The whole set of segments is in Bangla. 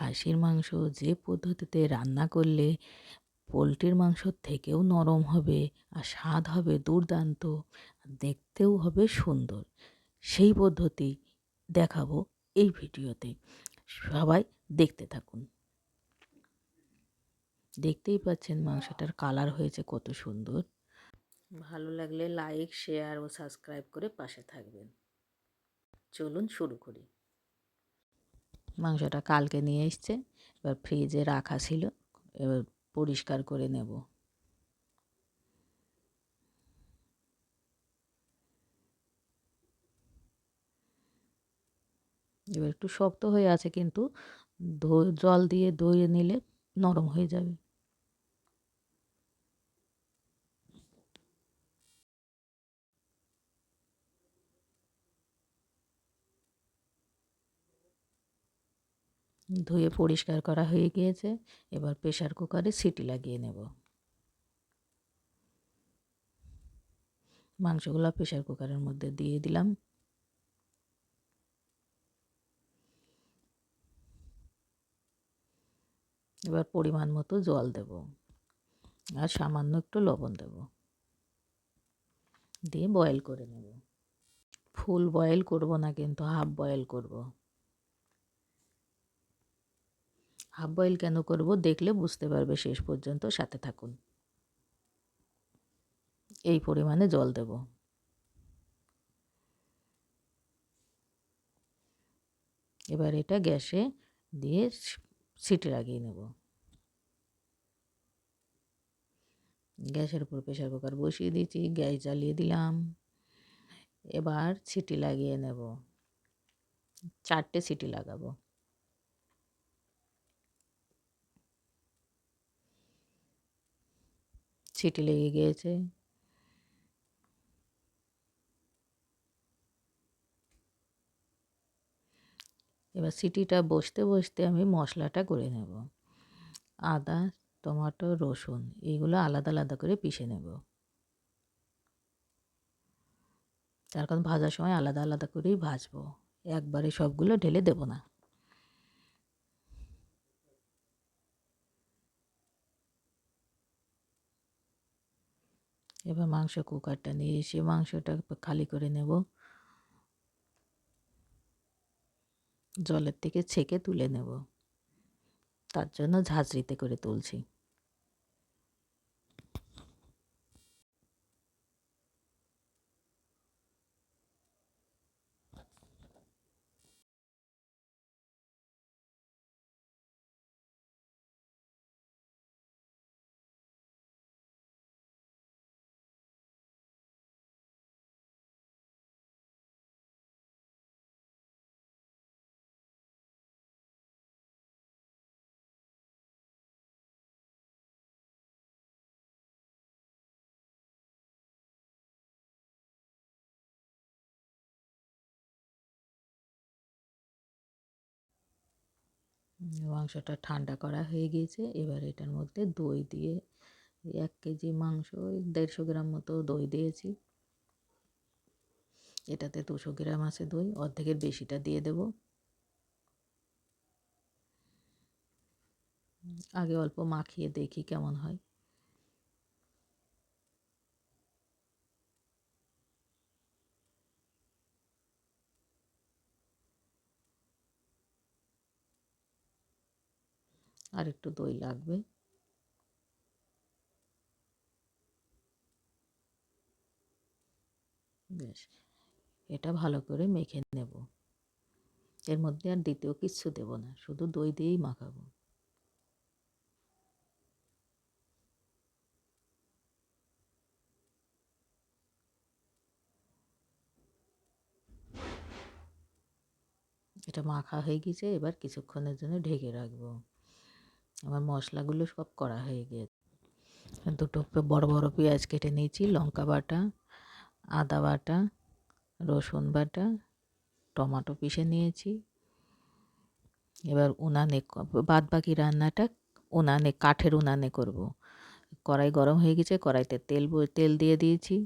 খাসির মাংস যে পদ্ধতিতে রান্না করলে পোলট্রির মাংসর থেকেও নরম হবে আর স্বাদ হবে দুর্দান্ত দেখতেও হবে সুন্দর। সেই পদ্ধতি দেখাবো এই ভিডিওতে। সবাই দেখতে থাকুন। দেখতেই পাচ্ছেন মাংসটার কালার হয়েছে কত সুন্দর। ভালো লাগলে লাইক, শেয়ার ও সাবস্ক্রাইব করে পাশে থাকবেন। চলুন শুরু করি। মাংসটা কালকে নিয়ে এসছে, এবার ফ্রিজে রাখা ছিল, এবার পরিষ্কার করে নেব। এবার একটু শক্ত হয়ে আছে কিন্তু জল দিয়ে ধুয়ে নিলে নরম হয়ে যাবে। ধুয়ে পরিষ্কার করা হয়ে গিয়েছে। এবার প্রেশার কুকারে সিটি লাগিয়ে নেব। মাংসগুলো প্রেশার কুকারের মধ্যে দিয়ে দিলাম। এবার পরিমাণ মতো জল দেব আর সামান্য একটু লবণ দেব। দিয়ে বয়েল করে নেব। ফুল বয়েল করব না কিন্তু হাফ বয়েল করব। হাফ বয়েল কেন করব দেখলে বুঝতে পারবে শেষ পর্যন্ত, সাথে থাকুন। এই পরিমাণে জল দেব। এবার এটা গ্যাসে দিয়ে সিটি লাগিয়ে নেব। গ্যাসের উপর প্রেশার কুকার বসিয়ে দিয়েছি, গ্যাস জ্বালিয়ে দিলাম। এবার সিটি লাগিয়ে নেব। চারটে সিটি লাগাবো। সিটি লেগে গিয়েছে। এবার সিটিটা বসতে বসতে আমি মশলাটা করে নেব। আদা, টমেটো, রসুন, এইগুলো আলাদা আলাদা করে পিষে নেব। তার কারণ ভাজার সময় আলাদা আলাদা করেই ভাজবো। একবারে সবগুলো ঢেলে দেব না। এবার মাংস কুকারটা নিয়ে এসে মাংসটা খালি করে নেব। জলের থেকে ছেঁকে তুলে নেব। তার জন্য ঝাঁঝরিতে করে তুলছি। মাংসটা ঠান্ডা করা হয়ে গিয়েছে। এবার এটার মধ্যে দই দিয়ে এক কেজি মাংস, ওই দেড়শো গ্রাম মতো দই দিয়েছি। এটাতে দুশো গ্রাম আছে দই, অর্ধেকের বেশিটা দিয়ে দেব। আগে অল্প মাখিয়ে দেখি কেমন হয়। আর একটু দই লাগবে। বেশ, এটা ভালো করে মেখে নেব। এর মধ্যে আর দ্বিতীয় কিচ্ছু দেব না, শুধু দই দিয়েই মাখাবো। এটা মাখা হয়ে গেছে এবার কিছুক্ষণের জন্য ঢেকে রাখব। আমার মশলাগুলো সব করা হয়ে গিয়েছে। দুটো বড় বড় পেঁয়াজ কেটে নিয়েছি, লঙ্কা বাটা, আদা বাটা, রসুন বাটা, টমাটো পিষে নিয়েছি। এবার উনানে বাদ বাকি রান্নাটা উনানে, কাঠের উনানে করব। কড়াই গরম হয়ে গেছে, কড়াইতে তেল তেল দিয়ে দিয়েছি।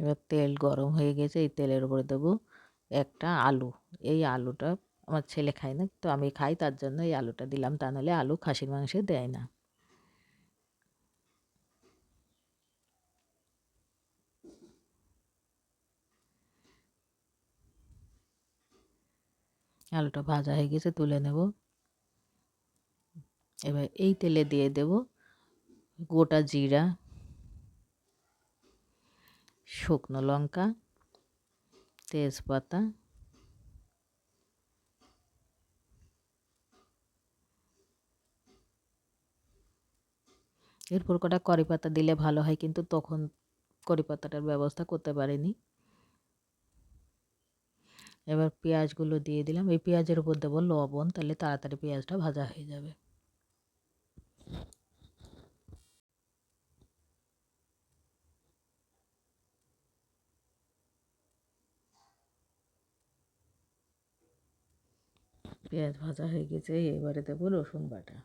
এবার তেল গরম হয়ে গেছে, এই তেলের উপরে দেবো একটা আলু। এই আলুটা আমার ছেলে খায় না, তো আমি খাই, তার জন্য এই আলুটা দিলাম। তা নাহলে আলু খাসির মাংসে দেয় না। আলুটা ভাজা হয়ে গেছে, তুলে নেব। এবার এই তেলে দিয়ে দেব গোটা জিরা শুকনো লঙ্কা, তেজপাতা, এরপর কটা করি পাতা দিলে ভালো হয়, কিন্তু তখন করি পাতাটার ব্যবস্থা করতে পারিনি। এবার পেঁয়াজগুলো দিয়ে দিলাম। এই পেঁয়াজের উপর দেবো লবণ, তাহলে তাড়াতাড়ি পেঁয়াজটা ভাজা হয়ে যাবে। পেঁয়াজ ভাজা হয়ে গেছে, এবারে দেবো রসুন বাটা।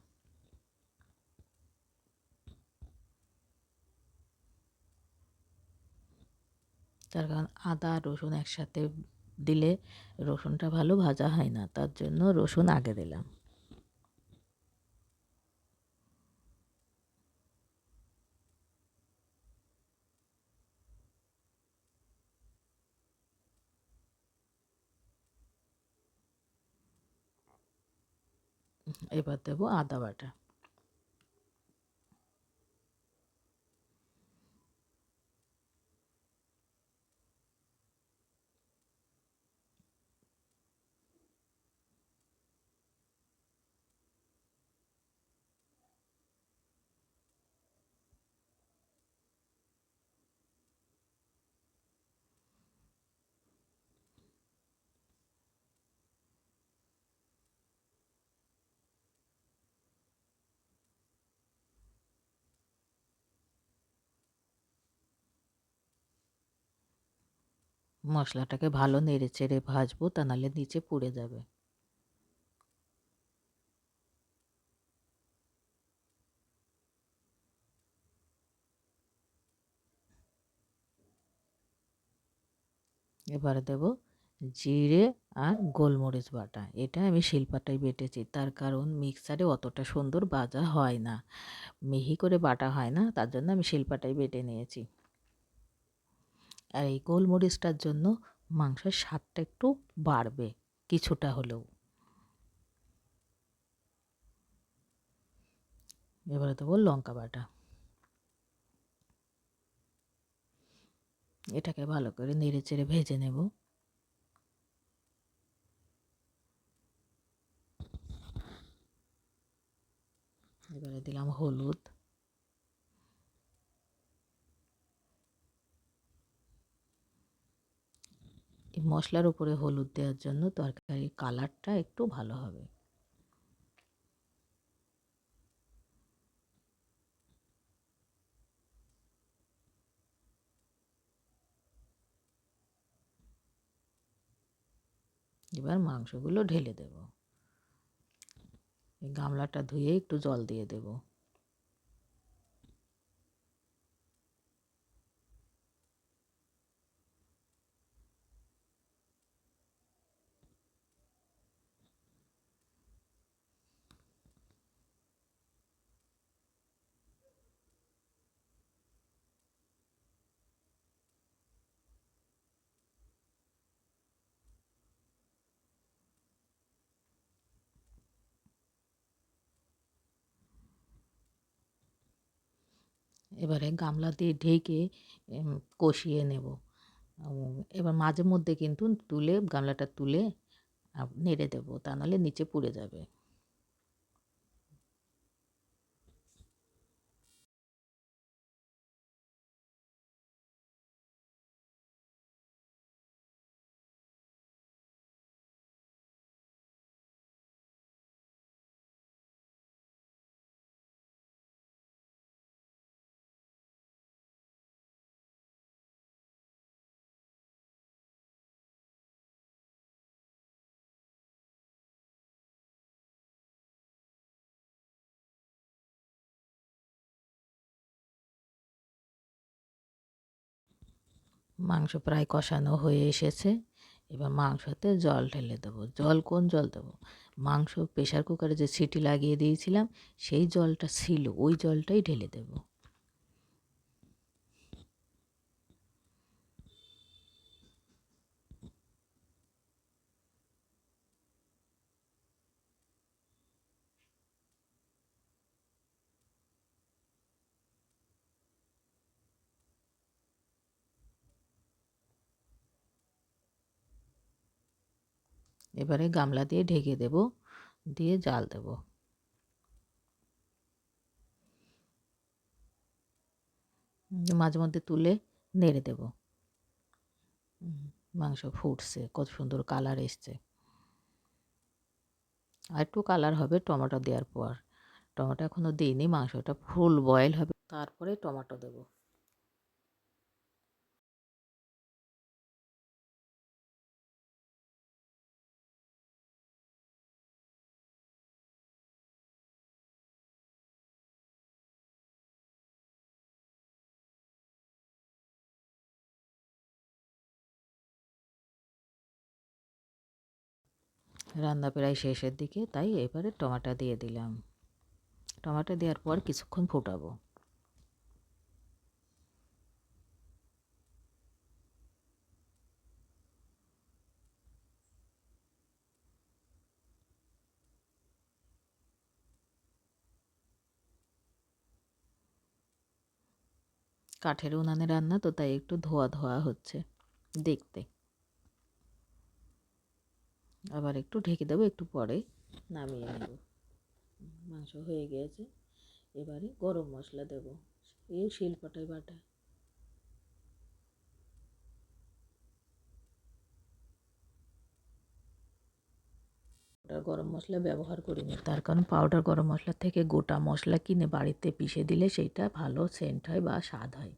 তার কারণ আদা, রসুন একসাথে দিলে রসুনটা ভালো ভাজা হয় না, তার জন্য রসুন আগে দিলাম। এবার দেবো আদা বাটা। মশলাটাকে ভালো নেড়ে চেড়ে ভাজবো, তা নাহলে নিচে পুড়ে যাবে। এবারে দেব জিরে আর গোলমরিচ বাটা। এটা আমি শিলপাটায় বেটেছি, তার কারণ মিক্সারে অতটা সুন্দর বাজা হয় না। মিহি করে বাটা হয় না, তার জন্য আমি শিলপাটায় বেটে নিয়েছি। আর এই গোলমরিচটার জন্য মাংসের স্বাদটা একটু বাড়বে কিছুটা হলেও। এবারে দেবো লঙ্কা বাটা। এটাকে ভালো করে নেড়ে চেড়ে ভেজে নেব। এবারে দিলাম হলুদ। এই মশলার উপরে হলুদ দেওয়ার জন্য তরকারির কালারটা একটু ভালো হবে। এবার মাংসগুলো ঢেলে দেব। এই গামলাটা ধুয়ে একটু জল দিয়ে দেবো। এবারে গামলা দিয়ে ঢেকে কষিয়ে নেব। এবার মাঝে মধ্যে কিন্তু তুলে, গামলাটা তুলে নেড়ে দেবো। তা নাহলে নিচে পুড়ে যাবে। মাংস প্রায় কষানো হয়ে এসেছে। এবার মাংসতে জল ঢেলে দেবো। জল কোন জল দেবো? মাংস প্রেশার কুকারে যে সিটি লাগিয়ে দিয়েছিলাম, সেই জলটা ছিল, ওই জলটাই ঢেলে দেবো। এবারে গামলা দিয়ে ঢেকে দেব, দিয়ে জাল দেব। মাঝে মধ্যে তুলে নেড়ে দেব। মাংস ফুটছে, কত সুন্দর কালার এসছে। আর একটু কালার হবে টমেটো দেওয়ার পর। টমেটো এখনও দিইনি, মাংসটা ফুল বয়েল হবে। তারপরে টমেটো দেবো। রান্না প্রায় শেষের দিকে, তাই এবারে টমাটো দিয়ে দিলাম। টমাটো দেওয়ার পর কিছুক্ষণ ফোটাবো। কাঠের উনানে রান্না, তো তাই একটু ধোয়া ধোয়া হচ্ছে, দেখতে। আবার একটু ঢেকে দেবো একটু পরে নামিয়ে নেব। মাংস হয়ে গিয়েছে এবারে গরম মশলা দেবো এই শিলপাটায় বাটা। পাউডার গরম মশলা ব্যবহার করিনি তার কারণ পাউডার গরম মশলা থেকে গোটা মশলা কিনে বাড়িতে পিষে দিলে সেইটা ভালো সেন্ট হয় বা স্বাদ হয়।